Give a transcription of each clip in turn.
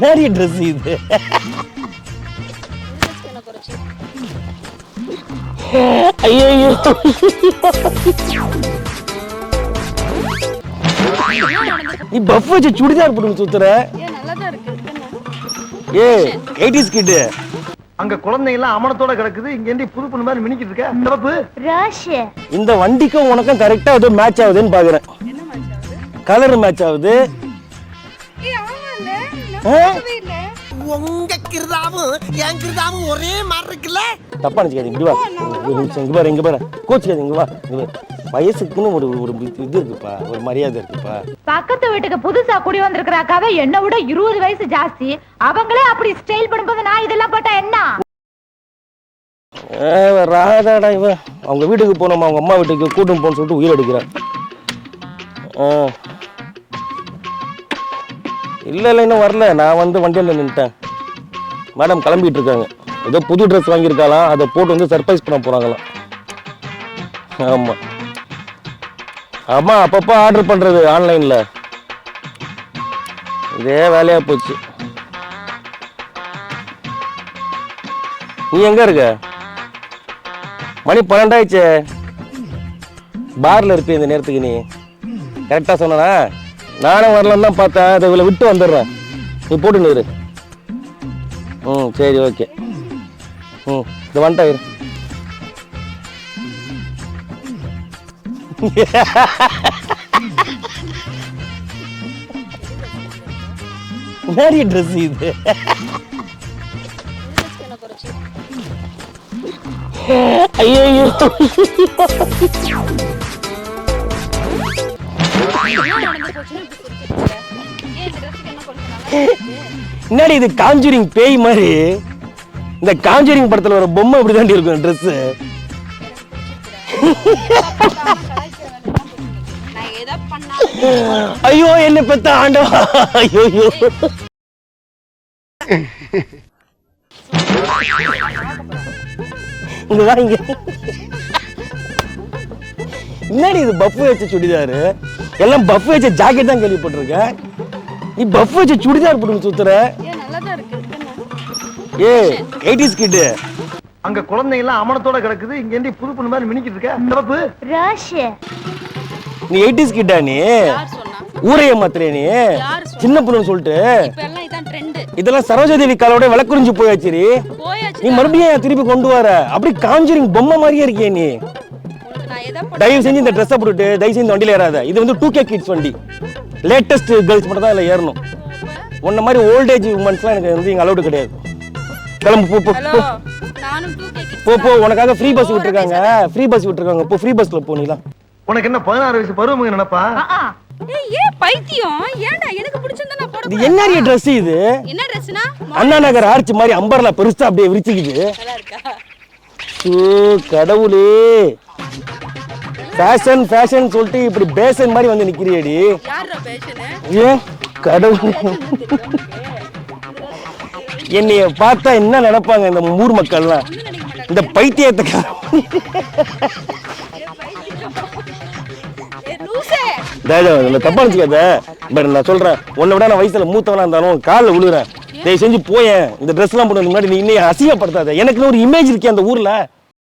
நிறைய ட்ரெஸ் இது ஐயோ நீ பஃப் வச்சு சுடிதார் போட்டு சுத்துற? ஏ எயிட்டிஸ் கிட்டு அங்க குழந்தைங்க எல்லாம் அமனத்தோட கிடக்குது. இங்க இருந்து புது பொண்ணு மாதிரி மினிக்கிட்டு இருக்க? சிறப்பு. ராஷு. இந்த வண்டிக்கும் உனக்கும் கரெக்டா ஏதோ மேட்ச் ஆகுதுன்னு பாக்குறேன்? கலர் மேட்ச் ஆகுது. உங்க கிருதாவும் என் கிருதாவும் ஒரே மாதிரி இருக்குல்ல? தப்பா நினைச்சுக்காதீங்க. இங்க வா இங்க பாரு இங்க பாரு. கோச்சிக்காதீங்க. இங்க வா இங்க பாரு. வயசுக்குன்னு ஒரு ஒரு இது இருக்குப்பா ஒரு மரியாதை இருக்குப்பா. பக்கத்து வீட்டுக்கு புதுசா குடி வந்திருக்கிற அக்காவை என்னை விட இருபது வயசு ஜாஸ்தி. அவங்களே அப்படி ஸ்டைல் பண்ணும்போது நான் இதெல்லாம் போட்டா என்ன? ராதாடா இவ. அவங்க வீட்டுக்கு போனோம் அவங்க அம்மா வீட்டுக்கு கூட்டம் போன்னு சொல்லிட்டு உயிர் எடுக்கிறான். இல்ல இல்ல இன்னும் வரல. நான் வந்து வண்டியில் நின்ட்டேன் மேடம் கிளம்பிட்டு இருக்காங்க. ஏதோ புது ட்ரெஸ் வாங்கியிருக்காளாம். அதை போட்டு வந்து சர்ப்ரைஸ் பண்ண போறாங்களாம். ஆமா. ஆமாம் அப்பப்போ ஆர்டர் பண்ணுறது ஆன்லைனில் இதே வேலையாக போச்சு. நீ எங்கே இருக்க? மணி பன்னெண்டாயிடுச்சே. பார்ல இருப்பேன் இந்த நேரத்துக்கு நீ. கரெக்டாக சொன்னா நானும் வரலான்னு தான் பார்த்தேன். அதை இவ்வளோ விட்டு வந்துடுறேன். நீ போட்டு இரு ம் சரி ஓகே ம் இது வந்துட்டா நிறைய ட்ரெஸ் இது ஐயோ என்னடி இது காஞ்சூரிங் பேய் மாதிரி? இந்த காஞ்சூரிங் படத்துல ஒரு பொம்மை இப்படி தாண்டி இருக்கும் ட்ரெஸ் ஐயோ என்ன பெத்த ஆண்டவா? ஐயோ ஐயோ. இங்க வா இங்க. என்னடி இது பஃப் வச்ச சுடிதாரு? எல்லாம் பஃப் வச்ச ஜாக்கெட் தான் கேள்விப்பட்டிருக்கேன் நீ பஃப் வச்ச சுடிதார் போட்டு சுத்துற. ஏன் நல்லா தான் இருக்கு. என்ன? ஏ எயிட்டிஸ் கிட்டு அங்க குழந்தைங்க எல்லாம் அமனத்தோட கிடக்குது. இங்க இருந்து புது பொண்ணு மாதிரி மினிக்கிட்டு இருக்க. சிறப்பு ராஷு. நீ எயிட்டிஸ் கிட்டா நீ? ஊரைய மாத்திரே நீ? சொன்னா? பொண்ணுன்னு சொல்லிட்டு. இதெல்லாம் சரோஜாதேவி காலோட விளக்குறிஞ்சு போயாச்சு நீ மறுபடியும் திருப்பி கொண்டு வர? அப்படி காஞ்சூரிங் பொம்மை மாதிரியே இருக்கியே நீ. பண்ண தயவு செஞ்சு இந்த ட்ரெஸ்ஸை போட்டுட்டு தயவு செஞ்சு வண்டியில ஏறாத. இது வந்து டூ கே கிட்ஸ் வண்டி. லேட்டஸ்ட் கேர்ள்ஸ் மட்டும் தான் இதுல ஏறணும். உன்ன மாதிரி ஓல்டேஜ் உமன்ஸ்லாம் எனக்கு வந்து இங்க அலௌடு கிடையாது. கிளம்பு போ போ போ. உனக்காக ஃப்ரீ பஸ் விட்டுருக்காங்க. ஃப்ரீ பஸ் விட்டுருக்காங்க. போ ஃப்ரீ பஸ்ல போனீங்களா உனக்கு என்ன பதினாறு வயசு பருவமுங்க நினைப்பா? ஏய் ஏன் பைத்தியம்? ஏன்டா எனக்கு பிடிச்சிருந்தா நான் போட இது என்ன ட்ரெஸ் இது? என்ன ட்ரெஸ்னா அண்ணா நகர் ஆர்ச் மாதிரி அம்பர்லா பெருசா அப்படியே விரிச்சுக்குது. நல்லா இருக்கா ஓ கடவுளே. ஃபேஷன் ஃபேஷன் சொல்லிட்டு இப்படி பேசன் மாதிரி வந்து நிக்கிறியடி. யாரா பேஷனு ஏன்? கடவுளே. என்னைய பார்த்தா என்ன நினைப்பாங்க இந்த ஊர் மக்கள்லாம்? இந்த பைத்தியத்தை இந்த தப்பா நினச்சிக்காத. பட் நான் சொல்றேன் உன்னை விட நான் வயசுல மூத்தவனா இருந்தாலும் காலில் விழுகிறேன். தயவு செஞ்சு போயேன் இந்த ட்ரெஸ்லாம் போட்டு முன்னாடி நீ இன்னும் அசிங்கப்படுத்தாத. எனக்குன்னு ஒரு இமேஜ் இருக்கே அந்த ஊர்ல.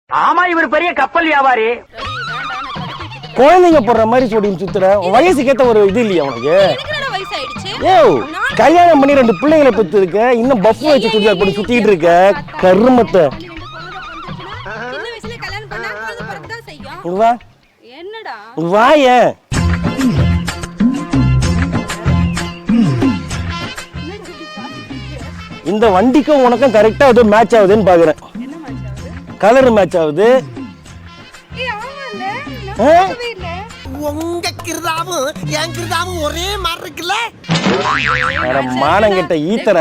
ஆமா இவர் பெரிய கப்பல் வியாபாரி. குழந்தைங்க போடுற மாதிரி சொல்லி சுத்துற உன் வயசுக்கு ஏத்த ஒரு இது இல்லையா உனக்கு? என்னடா ஏ கல்யாணம் பண்ணி ரெண்டு பிள்ளைங்களை பெற்று இருக்க இன்னும் பஃப் வச்சு சுடிதார் போட்டு சுத்திட்டு இருக்க கருமத்தை. சின்ன வயசுல இந்த வண்டிக்கும் உனக்கும் கரெக்டா ஏதோ மேட்ச் ஆகுதுன்னு பாக்குறேன். என்ன மேட்ச் ஆகுது? கலர் மேட்ச் ஆகுது. உங்க கிருதாவும் என் கிருதாவும் ஒரே மாதிரி இருக்குல்ல? அட மானங்கிட்ட please.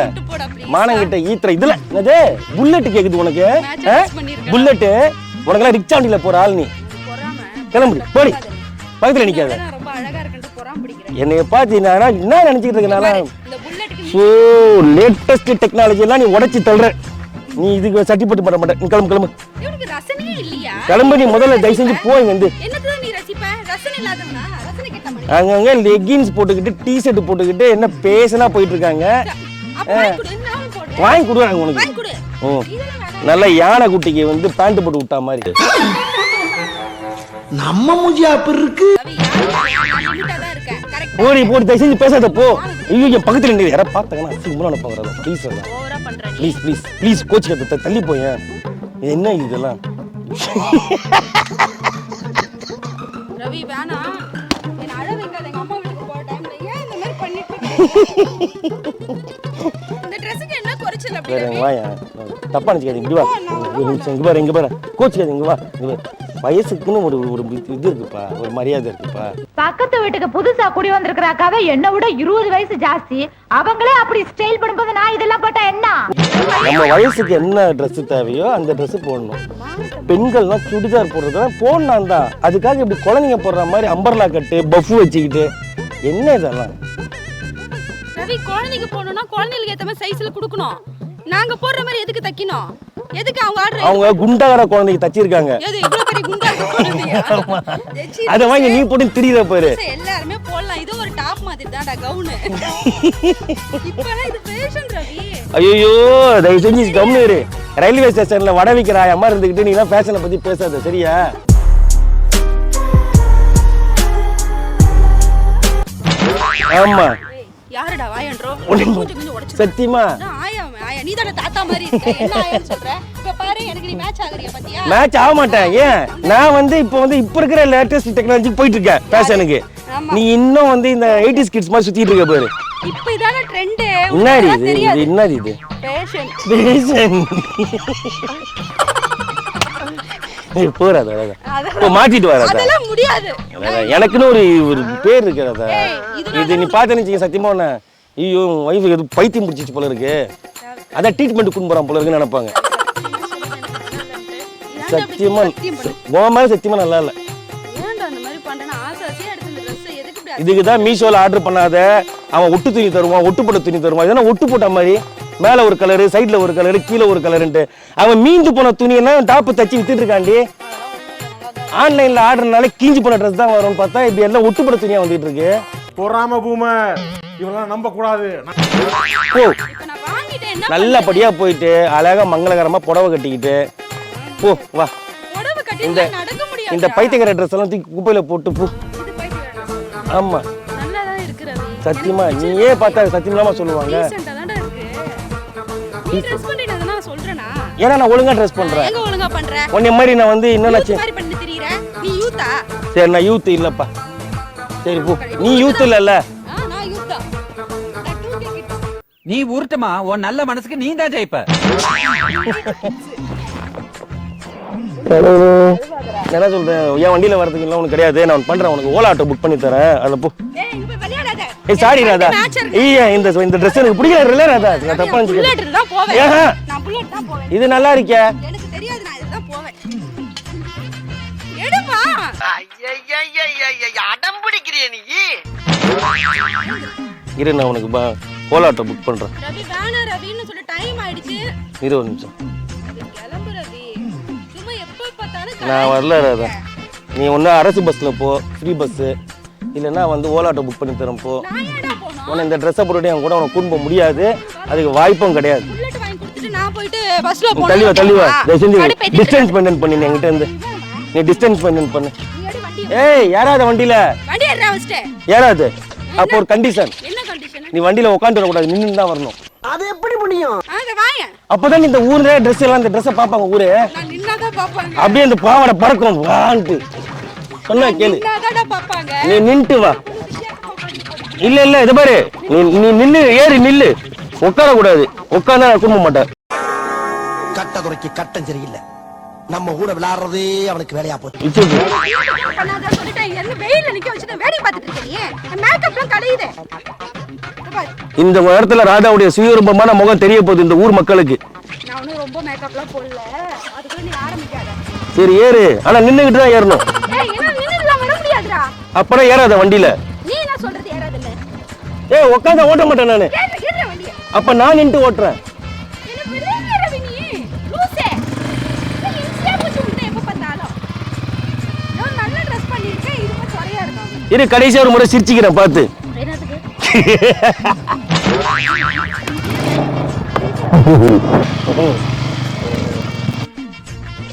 மானங்கிட்ட ஈத்தற. இதுல என்னது? புல்லட் கேக்குது உனக்கு. புல்லட் உனக்கெல்லாம் ரிக்ஷா வண்டியில போற ஆள் நீ. பொறாம. கிளம்புடி போடி. பக்கத்துல நிக்காத. அழகா இருக்கேன்னு பொறாம பிடிக்கிறேன். என்னைய நான் என்ன நினைச்சிட்டு இருக்கேன் இந்த புல்லட்டுக்கு ஸோ லேட்டஸ்ட் டெக்னாலஜி எல்லாம் நீ உடைச்சி தள்ளுற. நீ இதுக்கு சர்டிஃபிகேட் பண்ண மாட்டேன் நீ கிளம்பு கிளம்பு. இவனுக்கு ரசனையே இல்லையா? கிளம்பு நீ முதல்ல தயவு செஞ்சு போ இங்க இருந்து என்னதான் நீ ரசிப்ப? ரசனை இல்லாதவனா? ரசனை கெட்ட மணி அங்கங்க லெகின்ஸ் போட்டுக்கிட்டு டி ஷர்ட் போட்டுக்கிட்டு என்ன பேசனா போயிட்டு இருக்காங்க அப்ப வாங்கி கொடு. நான் போடுறேன் வாங்கி கொடுவாங்க உனக்கு. நல்ல யானை குட்டிக்கு வந்து பேண்ட் போட்டு விட்டா மாதிரி. நம்ம மூஞ்சியா அப்படி இருக்கு. போடி போடி தயவு செஞ்சு பேசாத போ. ஐயோ என் பக்கத்துல நின்று யாராவது பார்த்தாங்கன்னா அசிங்கமா நினைப்பாங்க ப்ளீஸ் ப்ளீஸ் ப்ளீஸ் ப்ளீஸ் கோச்சுக்க தள்ளி போய் என்ன இதெல்லாம்? ரவி வேணாம். என்ன அழ வைக்காத எங்க அம்மா வீட்டுக்கு போற டைம்ல ஏன் இந்த மாதிரி பண்ணிட்டு இருக்க? இந்த ட்ரெஸ்ஸுக்கு என்ன குறைச்சல் அப்படி வேற ரவி? எங்க வாயா தப்பா நினைச்சுக்காது இங்க வா. ஒரு நிமிஷம் இங்க பாரு இங்க பாரு. கோச்சுக்காது இங்க வா இங்க பாரு வயசுக்குன்னு ஒரு ஒரு இது இருக்குப்பா ஒரு மரியாதை இருக்குப்பா. பக்கத்து வீட்டுக்கு புதுசா குடி வந்திருக்கிற அக்காவை என்ன விட இருபது வயசு ஜாஸ்தி. அவங்களே அப்படி ஸ்டைல் பண்ணும்போது நான் இதெல்லாம் போட்டா என்ன? நம்ம வயசுக்கு என்ன Dress தேவையோ அந்த Dress போடணும். பெண்கள்லாம் சுடிதார் போடுறதுலாம் போடலாம் தான். அதுக்காக இப்படி குழந்தைங்க போடுற மாதிரி அம்பர்லா கட்டு பஃப் வச்சுக்கிட்டு. என்ன இதெல்லாம்? ரவி குழந்தைக்கு போடணும்னா குழந்தைகளுக்கு ஏத்த மாதிரி சைஸ்ல கொடுக்கணும். நாங்க போடுற மாதிரி எதுக்கு தைக்கணும்? எதுக்கு அவங்க ஆர்டர் அவங்க குண்டாகர குழந்தைக்கு தச்சிருக்காங்க. எது இவ்வளவு பெரிய குண்டா இருக்கு குழந்தைங்க? ச்சீ, அதை வாங்கி நீ போட்டு திரியிற பாரு. எல்லாருமே போடலாம். இது ஒரு டாப் மாதிரி தான்டா கவுனு இப்பெல்லாம் இது ஃபேஷன் ரவி. ஐயோ தயவு செஞ்சு கம்னு இரு. ரயில்வே ஸ்டேஷன்ல வடை விற்கிற அம்மா இருந்துக்கிட்டு நீ ஃபேஷனை பத்தி பேசாத சரியா? ஆமா. யாருடா வாயன்றோ? கொஞ்சம் கொஞ்சம் உடைச்சு சத்தியமா? ஆயா ஆயா. நீ தானே தாத்தா மாதிரி இருக்க. என்ன ஆயான்னு சொல்ற? இப்ப பாரு எனக்கு நீ மேட்ச் ஆகுறியா பாத்தியா? மேட்ச் ஆக மாட்டேன். ஏன்? நான் வந்து இப்போ வந்து இப்போ இருக்கிற லேட்டஸ்ட் டெக்னாலஜி போயிட்டு இருக்கேன் ஃபேஷனுக்கு. நீ இன்னும் வந்து இந்த எயிட்டிஸ் கிட்ஸ் மாதிரி சுத்திட்டு இருக்க பாரு. இப்ப இதான ட்ரெண்ட் என்னடி இது? என்னது இது ஃபேஷன் ஃபேஷன் போறாத மாட்டிட்டு வராத. எனக்குன்னு ஒரு ஒரு பேர் இருக்கிறதா இது நீ பார்த்தேன்னு சத்தியமா உன்ன. ஐயோ ஒய்ஃபுக்கு எது பைத்தியம் பிடிச்சிச்சு போல இருக்கு. அதான் ட்ரீட்மெண்ட் கொண்டு போறான் போல இருக்குன்னு நினைப்பாங்க. சத்தியமா உன் மாதிரி சத்தியமா நல்லா இல்லை. இதுக்கு தான் மீஷோவில் ஆர்டர் பண்ணாத. அவன் ஒட்டு துணி தருவான் ஒட்டு போட்ட துணி தருவான். இதெல்லாம் ஒட்டு போட்ட மாதிரி மேலே ஒரு கலரு சைடில் ஒரு கலரு கீழே ஒரு கலருன்ட்டு அவன் மீந்து போன துணியெல்லாம் டாப்பு தச்சு வித்துட்டு இருக்காண்டி ஆன்லைனில் ஆர்டர்னால கீஞ்சு போன ட்ரெஸ் தான் வரும்னு பார்த்தா இப்படி எல்லாம் ஒட்டு போட்ட துணியாக வந்துட்டு இருக்கு. பொறாம பூமர் இவெல்லாம் நம்ப கூடாது போ. இப்ப நான் வாங்கிட்டேன் என்ன நல்லபடியா போயிட்டு அழகா மங்களகரமா புடவை கட்டிக்கிட்டு போ வா. இந்த- இந்த பைத்தியக்கார ட்ரெஸ் எல்லாம் தூக்கி குப்பையில போட்டு போ. இது பைத்தியம் ஆமா. சத்தியமா நீயே பார்த்தா சத்தியம் சொல்லுவாங்க. நீ ட்ரெஸ் பண்ணிட்டு அதெல்லாம் நான் சொல்றேனா? ஏன்னா நான் ஒழுங்கா ட்ரெஸ் பண்றேன். எங்க ஒழுங்கா பண்ற? உன்னை மாதிரி நான் வந்து என்னென்ன மாதிரி பண்ணி திரியற? நீ யூத்தா சரி நான் யூத் இல்லப்பா. சரி போ. நீ யூத் இல்லல்ல. ஆ நான் யூத் தான் நான் 2K kids. நீ உருட்டுமா? உன் நல்ல மனசுக்கு நீ தான் ஜெயிப்ப. என்ன சொல்றேன்? என் வண்டியில வரதுக்கு எல்லாம் உனக்கு கிடையாது. நான் பண்றேன். உனக்கு ஓலா ஆட்டோ புக் பண்ணி தரேன். அதுல போ. ஏய் சாரி ராதா. ஐயா இந்த இந்த ட்ரெஸ் எனக்கு பிடிக்கல இல்ல ராதா. நான் தப்பா நினைச்சுக்கிறேன். புல்லட் தான் போவேன். ஏஹா. நான் புல்லட் தான் போவேன். இது நல்லா இருக்கே. எனக்கு தெரியாது நான் இதுதான் போவேன். எடுமா. அடம் பிடிக்கிறிய நீ? இரு நான் உனக்கு பா ஓலா ஆட்டோ புக் பண்றேன். ரவி வேணா ரவின்னு சொல்லி டைம் ஆயிடுச்சு. இரு ஒரு நிமிஷம். கிளம்பு ரவி. சும்மா எப்ப பார்த்தாலும் நான் வரல ராதா. நீ ஒன்று அரசு பஸ்ஸில் போ ஃப்ரீ பஸ்ஸு இல்லைன்னா வந்து ஓலா ஆட்டோ புக் பண்ணி தரேன் போ. நான் ஏன்டா போனோம் உன்னை இந்த ட்ரெஸ்ஸை போட்டுட்டு என் கூட உனக்கு கூட்டு போக முடியாது. அதுக்கு வாய்ப்பும் கிடையாது. புல்லட் வாங்கி கொடுத்துட்டு நான் போயிட்டு பஸ்ல நீ தள்ளி வா தள்ளி வா தயவு செஞ்சு கடுப்பேத்திட்டு டிஸ்டன்ஸ் மெயின்டைன் பண்ணி என்கிட்ட இருந்து. நீ டிஸ்டன்ஸ் மெயின்டைன் பண்ணு. ஏய் யாராவது வண்டியில. யாராவது அப்போ ஒரு கண்டிஷன் என்ன கண்டிஷன் நீ வண்டியில உட்காந்து வரக்கூடாது நின்று தான் வரணும். அது எப்படி முடியும் அப்பதான் இந்த ஊர்ல ட்ரெஸ் எல்லாம் இந்த ட்ரெஸ்ஸை பார்ப்பாங்க ஊரு. நான் நின்னாதான் பாப்பாங்க அப்படியே இந்த பாவாடை பறக்கும். வான்ட்டு. சொன்னா கேளு. நீ நின்ட்டு வா. இல்ல இல்ல இது பாரு. நீ நீ நில்லு ஏறி நில்லு. உட்கார கூடாது உட்கார்ந்தா நான் குடும்ப மாட்டேன். கட்ட குறைக்கு கட்டம் சரியில்லை. நம்ம கூட விளையாடுறதே அவனுக்கு வேலையா போச்சு. இந்த இடத்துல ராதாவுடைய சுயரூபமான முகம் தெரிய போகுது இந்த ஊர் மக்களுக்கு. சரி ஏறு. ஆனா நின்னுகிட்டு தான் ஏறணும். அப்பனா ஏறாத வண்டியில. நீ என்ன சொல்றது ஏறாத இல்ல ஏய் உட்கார்ந்து ஓட்ட மாட்டேன் நானு. ஏற வண்டிய. அப்ப நான் நின்னு ஓட்றேன் என்ன பெரிய ஏறவே நீ? லூசே. நீ இன்ஸ்டா போட்டு விட்டு எப்ப பார்த்தாலும். நான் நல்ல ட்ரெஸ் பண்ணிருக்கேன் இது மட்டும் சொறையா இருக்கும். இரு கடைசியா ஒரு முறை சிரிச்சிக்கிறேன் பார்த்து. என்னதுக்கு